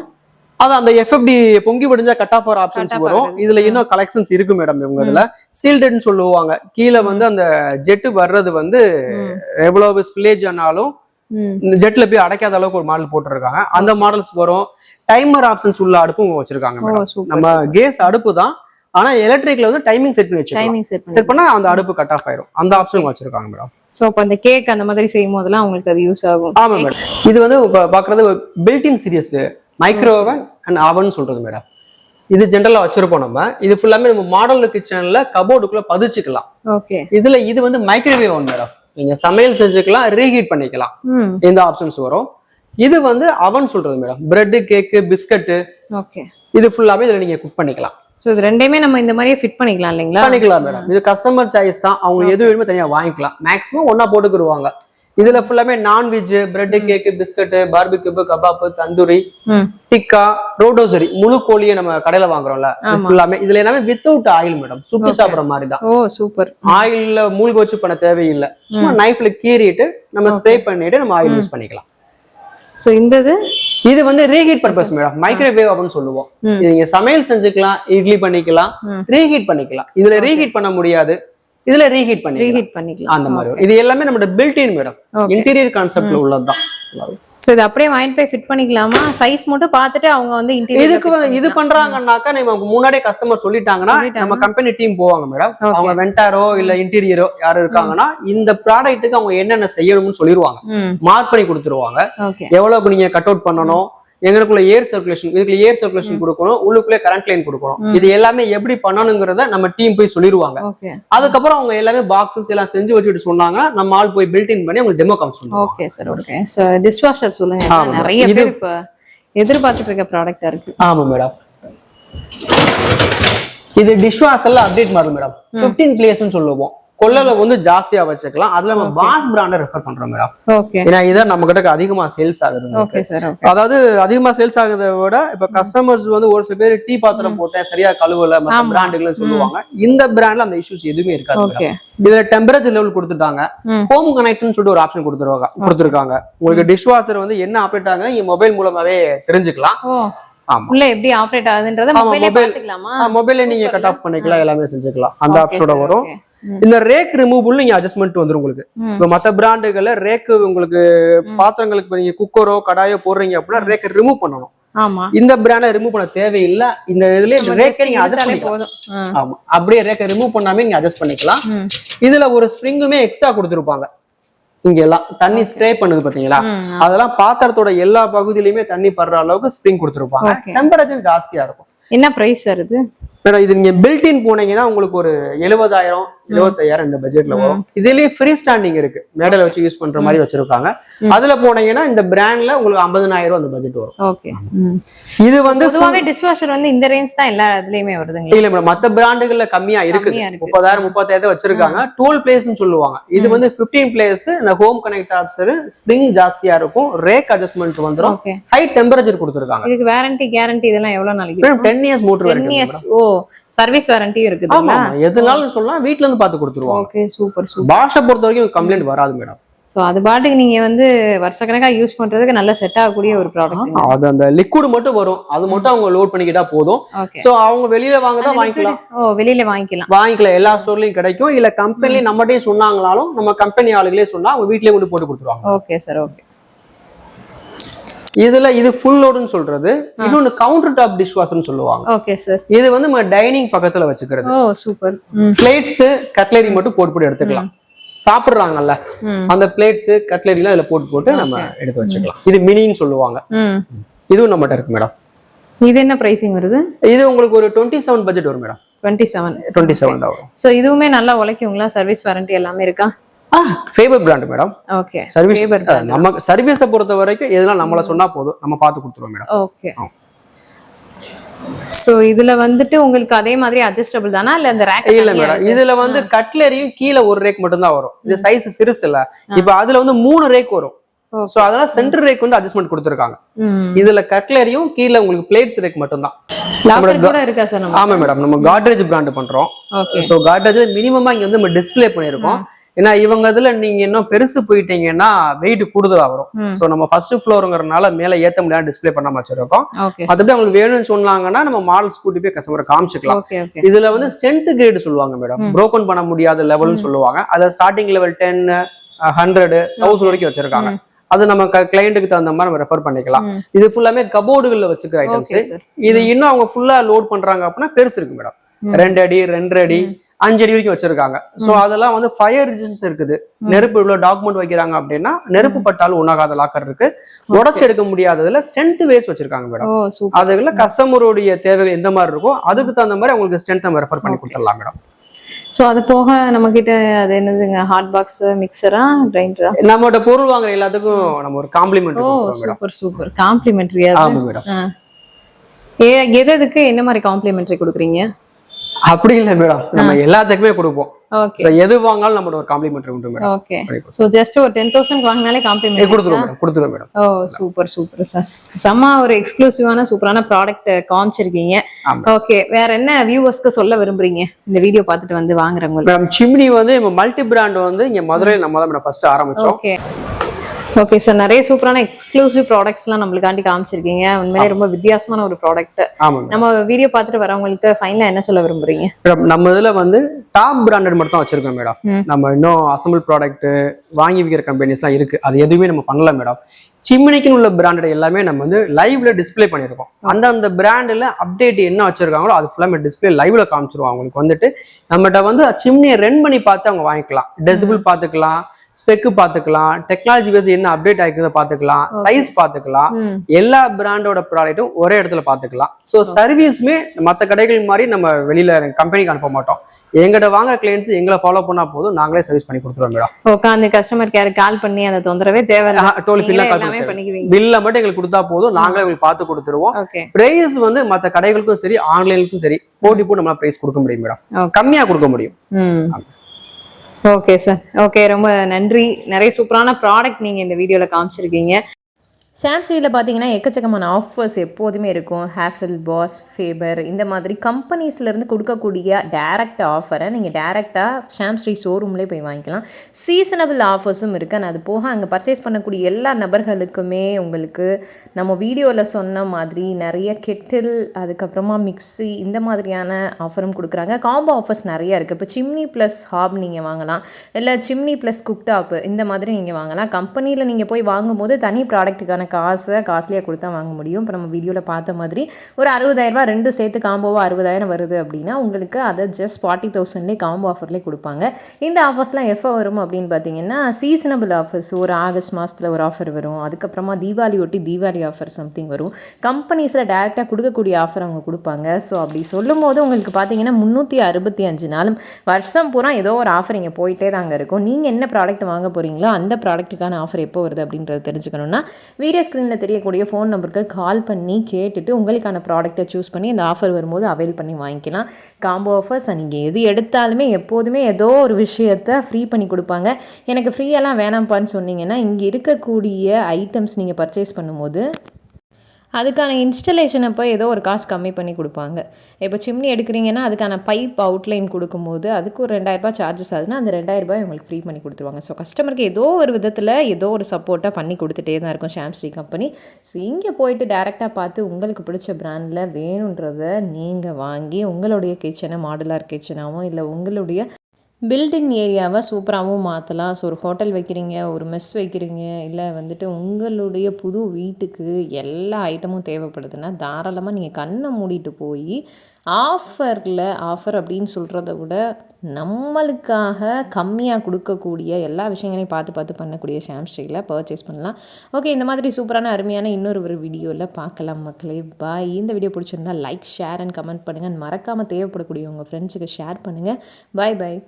அது அந்த எஃப்எஃப்டி பொங்கி விடிஞ்சா cut off options Cut off வரும். இதுல இன்னும் கலெக்ஷன்ஸ் இருக்கு மேடம் இவங்க இதுல. சீல்டுன்னு சொல்லுவாங்க. கீழே வந்து அந்த ஜெட் வர்றது வந்து. எவ்வளவு ஸ்பிளேஜ் ஆனாலும் இந்த ஜெட்ல போய் அடைக்காத அளவுக்கு ஒரு மாடல் போட்டிருக்காங்க. அந்த மாடல்ஸ் வரும். டைமர் ஆப்ஷன்ஸ் உள்ள அடுப்பும் வச்சிருக்காங்க நம்ம கேஸ் அடுப்பு தான். ஆனா எலக்ட்ரிக்ல வந்து டைமிங் செட் பண்ணி வச்சிருக்காங்க டைமிங் செட் செட் பண்ணா அந்த அடுப்பு கட் ஆஃப் ஆயிரும். அந்த ஆப்ஷன் வச்சிருக்காங்க மேடம் சோ அப்ப அந்த கேக் அந்த மாதிரி செய்யும் போதெல்லாம் உங்களுக்கு அது யூஸ் ஆகும். ஆமா மேடம் இது வந்து இப்ப பாக்குறது built-in serious micro oven and oven சொல்றது மேடம் இது ஜென்ரலா வச்சிருப்போம் நம்ம. இது ஃபுல்லாமே நம்ம மாடல் கிச்சன்ல கபோர்டுக்குள்ள பதிச்சுக்கலாம். ஓகே இதுல இது வந்து மைக்ரோவேவ் ஒன் மேடம் நீங்க சமையல் செஞ்சுக்கலாம் ரீஹீட் பண்ணிக்கலாம். ம் இந்த ஆப்ஷன்ஸ் வரும். இது வந்து அவன் சொல்றது madam bread cake biscuit okay இது ஃபுல்லாமே இதுல நீங்க குக் பண்ணிக்கலாம். சோ இது ரெண்டையுமே நம்ம இந்த மாதிரியே ஃபிட் பண்ணிக்கலாம் இல்லைங்களா? பண்ணிக்கலாம் மேடம் இது கஸ்டமர் சாய்ஸ் தான். அவங்க எது வேணுமோ தனியா வாங்கிக்கலாம். மேக்ஸிமம் ஒண்ணா போட்டுக்குருவாங்க. இதுல ஃபுல்லாமே nonveg bread cake biscuit barbecue kebab tandoori tikka rotisserie முழு கோழியை நம்ம கடையில வாங்குறோம்ல. ஃபுல்லாமே இதுல எல்லாமே வித்தவுட் ஆயில் மேடம் சுட்டு சாப்பிடுற மாதிரி தான். ஓ சூப்பர் ஆயில்ல மூழ்க வச்சு பண்ண தேவையில்லை. சும்மா நைஃப்ல கீறிட்டு நம்ம ஸ்ப்ரே பண்ணிட்டு நம்ம ஆயில் யூஸ் பண்ணிக்கலாம். சோ இந்த இது இது வந்து ரீஹீட் பர்பஸ் மேடம் மைக்ரோவேவ் அப்படின்னு சொல்லுவோம். நீங்க சமையல் செஞ்சுக்கலாம் இட்லி பண்ணிக்கலாம். ரீஹீட் பண்ணிக்கலாம். இதுல ரீஹீட் பண்ண முடியாது. இதுல ரீஹீட் பண்ணிக்கலாம் ரீஹீட் பண்ணிக்கலாம். அந்த மாதிரி. இது எல்லாமே நம்மளோட பில்டின் மேடம் Okay. இன்டீரியர் கான்செப்ட்ல உள்ளதுதான். சோ இது அப்படியே வாங்கிட்டு போய் ஃபிட் பண்ணிக்கலாமா? சைஸ் மட்டும் பார்த்துட்டு அவங்க வந்து இன்டீரியர் இதுக்கு இது பண்றாங்கன்னாக்கா நம்ம முன்னாடியே கஸ்டமர் சொல்லிட்டாங்கன்னா சொல்லிட்டாங்க. நம்ம கம்பெனி டீம் போவாங்க மேடம். அவங்க வெண்டாரோ இல்ல இன்டீரியரோ யாரும் இருக்காங்கன்னா இந்த ப்ராடக்ட்டுக்கு அவங்க என்னென்ன செய்யணும்னு சொல்லிருவாங்க ம். மார்க் பண்ணி கொடுத்துருவாங்க. ஓகே எவ்வளவுக்கு நீங்க கட் அவுட் பண்ணணும்? எங்களுக்குள்ள ஏர் சர்க்குலேஷன் இதுக்குள்ள ஏர் சர்க்குலேஷன் கொடுக்கணும் உள்ளுக்குள்ளே கரண்ட் லைன் கொடுக்கணும். இது எல்லாமே எப்படி பண்ணணுங்கிறத நம்ம டீம் போய் சொல்லிருவாங்க ஓகே. அதுக்கப்புறம் அவங்க எல்லாமே பாக்ஸஸ் எல்லாம் செஞ்சு வச்சுட்டு சொன்னாங்க. நம்ம ஆள் போய் பில்டின் பண்ணி அவங்க டெமோ காமிச்சு okay sir okay. Dishwasher சொல்லுங்க. நிறைய பேர் இப்ப எதிர்பார்த்துட்டு இருக்க ப்ராடக்ட்டா இருக்கு. ஆமா மேடம் இது டிஷ் வாஷர்ல அப்டேட் மாறும் மேடம் 15 பிளேஸ்னு சொல்லுவோம். கொள்ளல வந்து ஜாஸ்தியா வச்சுக்கலாம். அதுல நம்ம பாஸ் பிராண்ட ரெஃபர் பண்றோம் மேடம். ஏன்னா இதான் நம்ம கிட்ட அதிகமா சேல்ஸ் ஆகுது அதாவது அதிகமா சேல்ஸ் ஆகுறத விட இப்ப கஸ்டமர்ஸ் வந்து ஒரு சில பேர் டீ பாத்திரம் போட்டேன் சரியா கழுவல. பிராண்டுகள் சொல்லுவாங்க. இந்த பிராண்ட்ல அந்த இஷ்யூஸ் எதுவுமே இருக்காது இதுல டெம்பரேச்சர் லெவல் கொடுத்துட்டாங்க. ஹோம் கனெக்ட்னு சொல்லிட்டு ஒரு ஆப்ஷன் கொடுத்துருவாங்க கொடுத்துருக்காங்க. உங்களுக்கு டிஷ் வாஷர் வந்து என்ன ஆப்ரேட் ஆகுது நீங்க மொபைல் மூலமாவே தெரிஞ்சுக்கலாம். உள்ள எப்படி ஆப்ரேட் ஆகுதுன்றத மொபைல்ல நீங்க கட் ஆஃப் பண்ணிக்கலாம் எல்லாமே செஞ்சுக்கலாம். அந்த ஆப்ஷனோட வரும். இந்த ரேக் ரிமூவல் நீங்க அட்ஜஸ்ட்மெண்ட் வந்துரும் உங்களுக்கு. இப்ப மத்த பிராண்டுகள்ல ரேக்கு உங்களுக்கு பாத்திரங்களுக்கு நீங்க குக்கரோ கடாயோ போடுறீங்க அப்படின்னா ரேக் ரிமூவ் பண்ணணும். இந்த பிராண்ட ரிமூவ் பண்ண தேவையில்லை. இந்த இதுல ரேக்கை நீங்க அட்ஜஸ்ட் இழுத்தாலே பண்ணிக்கலாம். போதும். ஆ. ஆமா. அப்படியே ரேக்கை ரிமூவ் பண்ணாமே நீங்க அட்ஜஸ்ட் பண்ணிக்கலாம். இதுல ஒரு ஸ்ப்ரிங்குமே எக்ஸ்ட்ரா கொடுத்துருப்பாங்க. இங்க எல்லாம் தண்ணி ஸ்ப்ரே பண்ணுது பாத்தீங்களா. அதெல்லாம் பாத்திரத்தோட எல்லா பகுதியிலுமே தண்ணி படுற அளவுக்கு ஸ்ப்ரிங் கொடுத்துருப்பாங்க. டெம்பரேச்சர் ஜாஸ்தியா இருக்கும். என்ன பிரைஸ் மேடம் இது? நீங்க பில்டின் போனீங்கன்னா உங்களுக்கு ஒரு எழுபதாயிரம் எழுபத்தாயிரம் இந்த பட்ஜெட்ல வரும். இதுலயே ஃப்ரீ ஸ்டாண்டிங் இருக்கு. மேடல வச்சு யூஸ் பண்ற மாதிரி வச்சிருக்காங்க. அதுல போனீங்கன்னா இந்த பிராண்ட்ல உங்களுக்கு ஐம்பதனாயிரம் அந்த பட்ஜெட் வரும். ஓகே இது வந்து டிஷ் வாஷர் வந்து இந்த ரேஞ்ச் தான் எல்லா இதுலயுமே வருதுங்களா இல்ல மேடம் மத்த பிராண்டுகள்ல கம்மியா இருக்கு. முப்பதாயிரம் முப்பத்தாயிரம் வச்சிருக்காங்க. டூல் பிளேஸ்னு சொல்லுவாங்க. இது வந்து 15 பிளேஸ் இந்த ஹோம் கனெக்ட் ஆப்ஷன் ஸ்ப்ரிங் ஜாஸ்தியா இருக்கும். ரேக் அட்ஜஸ்ட்மெண்ட் வந்துரும். ஓகே ஹை டெம்பரேச்சர் கொடுத்துருக்காங்க. இதுக்கு வாரண்டி கேரண்டி இதெல்லாம் எவ்வளவு நாளைக்கு ten years motor ten years oh. Service வாரண்டியும் ஆமா இருக்குதுங்களா ஆமா. எதுனாலும் சொல்லலாம் வீட்ல இருந்து பார்த்து கொடுத்துருவாங்க. ஓகே சூப்பர் சூப்பர் பாஷை பொறுத்த வரைக்கும் கம்ப்ளைண்ட் வராது மேடம் சோ அது பாட்டுக்கு நீங்க வந்து வருஷக்கணக்கா யூஸ் பண்றதுக்கு நல்ல செட் ஆகக்கூடிய ஒரு ப்ராடக்ட் அது அந்த லிக்விட் மட்டும் வரும். அது மட்டும் அவங்க லோட் பண்ணிக்கிட்டா போதும். சோ அவங்க வெளியில வாங்க தான் வாங்கிக்கலாம். ஓ வெளியில வாங்கிக்கலாம். வாங்கிக்கலாம் எல்லா ஸ்டோர்லயும் கிடைக்கும். இல்ல கம்பெனிலயும் நம்மகிட்டயே சொன்னாங்கனாலும் நம்ம கம்பெனி ஆளுகளே சொன்னா அவங்க வீட்லயே கொண்டு போட்டு கொடுத்துருவாங்க. ஓகே சார் ஓகே இதுல இது ஃபுல் லோடுன்னு சொல்றது. இன்னொன்னு கவுண்டர் டாப் டிஷ் வாஷர்னு சொல்லுவாங்க. ஓகே சார் இது வந்து நம்ம டைனிங் பக்கத்துல வச்சுக்கிறது. ஓ சூப்பர் பிளேட்ஸ் கட்லரி மட்டும் போட்டு போட்டு எடுத்துக்கலாம். சாப்பிடுறாங்கல்ல. அந்த பிளேட்ஸ் கட்லரிலாம் இதுல போட்டு போட்டு நம்ம எடுத்து வச்சுக்கலாம். இது மினின்னு சொல்லுவாங்க. இதுவும் நம்மகிட்ட இருக்கு மேடம் இது என்ன பிரைசிங் வருது? இது உங்களுக்கு ஒரு டுவெண்ட்டி செவன் பட்ஜெட் வரும் madam twenty seven twenty seven தான் வரும். ஸோ இதுவுமே நல்லா உழைக்குங்களா? சர்வீஸ் வாரண்டி எல்லாமே இருக்கா? Favour brand madam okay service. நம்ம சர்வீஸை பொறுத்த வரைக்கும் எதெல்லாம் நம்மள சொன்னா போதும். நம்ம பார்த்து கொடுத்துருவோம் மேடம் ஓகே சோ இதுல வந்துட்டு உங்களுக்கு அதே மாதிரி அட்ஜஸ்டபிள் தானா? இல்ல இந்த ரேக் இல்ல மேடம் இதுல வந்து கட்லரியும் கீழே ஒரு ரேக் மட்டும் தான் வரும். இது சைஸ் சிறுசு இல்ல. இப்ப அதுல வந்து மூணு ரேக் வரும். சோ அதனால சென்டர் ரேக் வந்து அட்ஜஸ்ட்மெண்ட் கொடுத்துருக்காங்க. இதுல கட்லரியும் கீழே உங்களுக்கு பிளேட்ஸ் ரேக் மட்டும் தான் ஆமா மேடம் நம்ம காட்ரேஜ் பிராண்ட் பண்றோம். ஓகே சோ காட்ரேஜ் மினிமமா இங்க வந்து நம்ம டிஸ்ப்ளே பண்ணிருக்கோம் ஏன்னா இவங்க இதுல நீங்க இன்னும் பெருசு போயிட்டீங்கன்னா வெயிட் கூடுதலா வரும். சோ நம்ம ஃபர்ஸ்ட் ஃப்ளோருங்கிறனால மேல ஏத்த முடியாத டிஸ்ப்ளே பண்ணாம வச்சிருக்கோம். ஓகே அதுபடி அவங்களுக்கு வேணும்னு சொன்னாங்கன்னா நம்ம மாடல்ஸ் கூட்டி போய் கஸ்டமரை காமிச்சுக்கலாம். இதுல வந்து ஸ்ட்ரென்த் கிரேட் சொல்லுவாங்க மேடம் broken பண்ண முடியாத லெவல்னு சொல்லுவாங்க. அத starting level ten hundred thousand வரைக்கும் வச்சிருக்காங்க. அது நம்ம கிளைண்ட்டுக்கு தகுந்த மாதிரி நம்ம ரெஃபர் பண்ணிக்கலாம். இது ஃபுல்லாமே கபோர்டுகள்ல வச்சுக்கிற ஐட்டம்ஸ் இது இன்னும் அவங்க ஃபுல்லா லோட் பண்றாங்க அப்படின்னா பெருசு இருக்கு மேடம். ரெண்டு அடி ரெண்டு அடி. அஞ்சு அடி வரைக்கும் வச்சிருக்காங்க. சோ அதெல்லாம் வந்து ஃபயர் ரெசிஸ்டன்ஸ் இருக்குது. நெருப்பு இவ்வளவு டாக்குமெண்ட் வைக்கிறாங்க அப்படின்னா நெருப்பு பட்டாலும் ஒன்னாகாத லாக்கர் இருக்கு. உடச்சு எடுக்க முடியாததுல ஸ்ட்ரென்த் வேஸ் வச்சிருக்காங்க மேடம் அதுல கஸ்டமருடைய தேவைகள் எந்த மாதிரி இருக்கோ அதுக்கு தகுந்த மாதிரி அவங்களுக்கு ஸ்ட்ரென்த் நம்ம ரெஃபர் பண்ணி கொடுத்துடலாம் மேடம் ஸோ அது போக நம்ம கிட்ட அது என்னதுங்க ஹாட் பாக்ஸ் மிக்சரா கிரைண்டரா நம்மளோட பொருள் வாங்குற எல்லாத்துக்கும் நம்ம ஒரு compliment oh super super complimentary ஆமா மேடம் எதுக்கு என்ன மாதிரி காம்ப்ளிமெண்ட்ரி கொடுக்குறீங்க? அப்படி இல்ல மேடம். நம்ம எல்லாத்துக்குமே கொடுப்போம். எது வாங்கினாலும் நம்மளோட ஒரு காம்ப்ளிமெண்ட் உண்டு மேடம். ஓகே. ஸோ ஜஸ்ட் ஒரு டென் தௌசண்ட் வாங்கினாலே காம்ப்ளிமெண்ட் கொடுத்துருவோம் மேடம் கொடுத்துருவோம் madam. Oh super super sir செம்ம ஒரு எக்ஸ்க்ளூசிவான சூப்பரான ப்ராடக்ட் காமிச்சிருக்கீங்க. ஓகே வேற என்ன வியூவர்ஸ்க்கு சொல்ல விரும்புறீங்க? இந்த வீடியோ பார்த்துட்டு வந்து வாங்குறவங்க மேடம் சிம்னி வந்து நம்ம மல்டி பிராண்ட் வந்து இங்க மதுரையில் நம்ம தான் மேடம் ஃபர்ஸ்ட் ஆரம்பிச்சோம். ஓகே ஓகே சார் நிறைய சூப்பரான எக்ஸ்க்ளூசிவ் ப்ராடக்ட்ஸ்லாம் நம்மளுக்காண்டி காமிச்சிருக்கீங்க. உண்மையிலே ரொம்ப வித்தியாசமான ஒரு ப்ராடக்ட் ஆமா மேடம் நம்ம வீடியோ பார்த்துட்டு வரவங்களுக்கு ஃபைனலா என்ன சொல்ல விரும்புறீங்க? மேடம், நம்ம இதுல வந்து டாப் பிராண்டட் மட்டும் தான் வச்சிருக்கோம் மேடம். நம்ம இன்னும் அசம்பிள் ப்ராடக்ட் வாங்கி விற்கிற கம்பெனிஸ்லாம் இருக்கு. அது எதுவுமே நம்ம பண்ணல மேடம் சிம்னிக்குன்னு உள்ள பிராண்டட் எல்லாமே நம்ம வந்து லைவ்ல டிஸ்ப்ளே பண்ணியிருக்கோம். அந்த அந்த பிராண்டில் அப்டேட் என்ன வச்சிருக்காங்களோ அது ஃபுல்லாமே டிஸ்ப்ளே லைவ்ல காமிச்சிருவோம். அவங்களுக்கு வந்துட்டு நம்மகிட்ட வந்து சிம்னியை ரன் பண்ணி பார்த்து அவங்க வாங்கிக்கலாம். டெசிபிள் பார்த்துக்கலாம். ஸ்பெக்கு பார்த்துக்கலாம். டெக்னாலஜி பேஸ் என்ன அப்டேட் ஆகிக்கிறத பார்த்துக்கலாம். சைஸ் பார்த்துக்கலாம். ம். எல்லா பிராண்டோட ப்ராடக்ட்டும் ஒரே இடத்துல பார்த்துக்கலாம். ஸோ சர்வீஸுமே மற்ற கடைகள் மாதிரி நம்ம வெளியில கம்பெனிக்கு அனுப்ப மாட்டோம். எங்கிட்ட வாங்குற கிளைண்ட்ஸ் எங்களை ஃபாலோ பண்ணா போதும். நாங்களே சர்வீஸ் பண்ணி கொடுத்துருவோம் மேடம் உட்காந்து கஸ்டமர் கேர் கால் பண்ணி அந்த தொந்தரவே தேவையில்ல. டோல் ஃபில்லா எல்லாமே பண்ணிக்குவீங்க. பில்ல மட்டும் எங்களுக்கு கொடுத்தா போதும். நாங்களே உங்களுக்கு பார்த்து கொடுத்துருவோம். ஓகே பிரைஸ் வந்து மற்ற கடைகளுக்கும் சரி ஆன்லைனுக்கும் சரி போட்டி போட்டு நம்மளால பிரைஸ் கொடுக்க முடியும் மேடம். கம்மியா கொடுக்க முடியும். ஓகே சார் ஓகே ரொம்ப நன்றி. நிறைய சூப்பரான ப்ராடக்ட் நீங்கள் இந்த வீடியோவில் காமிச்சிருக்கீங்க. சாம்சங்கில் பார்த்தீங்கன்னா எக்கச்சக்கமான ஆஃபர்ஸ் எப்போதுமே இருக்கும். ஹேஃபில் பாஸ் ஃபேபர் இந்த மாதிரி கம்பெனிஸ்லேருந்து கொடுக்கக்கூடிய டேரக்ட் ஆஃபரை நீங்கள் டேரெக்டாக சாம்ஸ்ரீ ஷோரூம்லேயே போய் வாங்கிக்கலாம். சீசனபிள் ஆஃபர்ஸும் இருக்குது and அது போக அங்கே பர்ச்சேஸ் பண்ணக்கூடிய எல்லா நபர்களுக்குமே உங்களுக்கு நம்ம வீடியோவில் சொன்ன மாதிரி நிறைய கெட்டில் அதுக்கப்புறமா மிக்ஸி இந்த மாதிரியான ஆஃபரும் கொடுக்குறாங்க. காம்போ ஆஃபர்ஸ் நிறையா இருக்குது இப்போ சிம்னி ப்ளஸ் ஹாப் நீங்கள் வாங்கலாம். இல்லை சிம்னி ப்ளஸ் குக்டாப் இந்த மாதிரி நீங்கள் வாங்கலாம். கம்பெனியில் நீங்கள் போய் வாங்கும்போது தனி ப்ராடக்ட்டுக்கான காசை காஸ்ட்லியாக கொடுத்தா வாங்க முடியும். இப்போ நம்ம வீடியோவில் பார்த்த மாதிரி ஒரு அறுபதாயிரரூபா ரெண்டு சேர்த்து காம்போவாக அறுபதாயிரம் வருது அப்படின்னா உங்களுக்கு அதை ஜஸ்ட் ஃபார்ட்டி தௌசண்ட்லேயே காம்போ ஆஃபர்லேயே கொடுப்பாங்க. இந்த ஆஃபர்ஸ்லாம் எப்போ வரும் அப்படின்னு பார்த்தீங்கன்னா சீசனபிள் ஆஃபர்ஸ் ஒரு ஆகஸ்ட் மாதத்தில் ஒரு ஆஃபர் வரும். அதுக்கப்புறமா தீபாவளி ஒட்டி தீபாவளி ஆஃபர் சம்திங் வரும். கம்பெனிஸில் டேரெக்டாக கொடுக்கக்கூடிய ஆஃபர் அவங்க கொடுப்பாங்க. ஸோ அப்படி சொல்லும் போது உங்களுக்கு பார்த்தீங்கன்னா முந்நூற்றி அறுபத்தி அஞ்சு நாளும் வருஷம் பூரா ஏதோ ஒரு ஆஃபர் இங்கே போயிட்டே தாங்க இருக்கும். நீங்கள் என்ன ப்ராடக்ட் வாங்க போகிறீங்களோ அந்த ப்ராடக்ட்டுக்கான ஆஃபர் எப்போ வருது அப்படின்றத தெரிஞ்சுக்கணும்னா வீடியோ ஸ்க்ரீனில் தெரியக்கூடிய ஃபோன் நம்பருக்கு கால் பண்ணி கேட்டுட்டு உங்களுக்கான ப்ராடக்ட்டை சூஸ் பண்ணி அந்த ஆஃபர் வரும்போது அவைல் பண்ணி வாங்கிக்கலாம். காம்போ ஆஃபர்ஸ் நீங்கள் எது எடுத்தாலுமே எப்போதுமே ஏதோ ஒரு விஷயத்த ஃப்ரீ பண்ணி கொடுப்பாங்க. எனக்கு ஃப்ரீயெல்லாம் வேணாம்ப்பான்னு சொன்னீங்கன்னா இங்கே இருக்கக்கூடிய ஐட்டம்ஸ் நீங்கள் பர்ச்சேஸ் பண்ணும்போது அதுக்கான இன்ஸ்டலேஷன் அப்போ ஏதோ ஒரு காசு கம்மி பண்ணி கொடுப்பாங்க. இப்போ சிம்னி எடுக்கிறீங்கன்னா அதுக்கான பைப் அவுட்லைன் கொடுக்கும்போது அதுக்கு ஒரு ரெண்டாயிரரூபா சார்ஜஸ் ஆகுதுன்னா அந்த ரெண்டாயிரரூபாய் உங்களுக்கு ஃப்ரீ பண்ணி கொடுத்துருவாங்க. ஸோ கஸ்டமருக்கு ஏதோ ஒரு விதத்தில் ஏதோ ஒரு சப்போர்ட்டாக பண்ணி கொடுத்துட்டே தான் இருக்கும் ஷாம்ஸ்ரீ கம்பெனி ஸோ இங்கே போயிட்டு டேரெக்டாக பார்த்து உங்களுக்கு பிடிச்ச ப்ராண்டில் வேணுன்றதை நீங்கள் வாங்கி உங்களுடைய கிச்சனை மாடுலார் கிச்சனாகவும் இல்லை உங்களுடைய பில்டிங் ஏரியாவை சூப்பராகவும் மாற்றலாம் ஸோ ஒரு ஹோட்டல் வைக்கிறீங்க ஒரு மெஸ் வைக்கிறீங்க இல்லை வந்துட்டு உங்களுடைய புது வீட்டுக்கு எல்லா ஐட்டமும் தேவைப்படுதுன்னா தாராளமாக நீங்கள் கண்ணை மூடிட்டு போய் ஆஃபரில் ஆஃபர் அப்படின்னு சொல்கிறத விட நம்மளுக்காக கம்மியாக கொடுக்கக்கூடிய எல்லா விஷயங்களையும் பார்த்து பார்த்து பண்ணக்கூடிய ஷாம்ஸ்ட்ரீகில் பர்ச்சேஸ் பண்ணலாம். ஓகே இந்த மாதிரி சூப்பரான அருமையான இன்னொரு ஒரு வீடியோவில் பார்க்கலாம் மக்களே. பாய் இந்த வீடியோ பிடிச்சிருந்தா லைக் ஷேர் அண்ட் கமெண்ட் பண்ணுங்கள் மறக்காமல் தேவைப்படக்கூடிய உங்கள் ஃப்ரெண்ட்ஸுக்கு ஷேர் பண்ணுங்கள் பாய் பாய்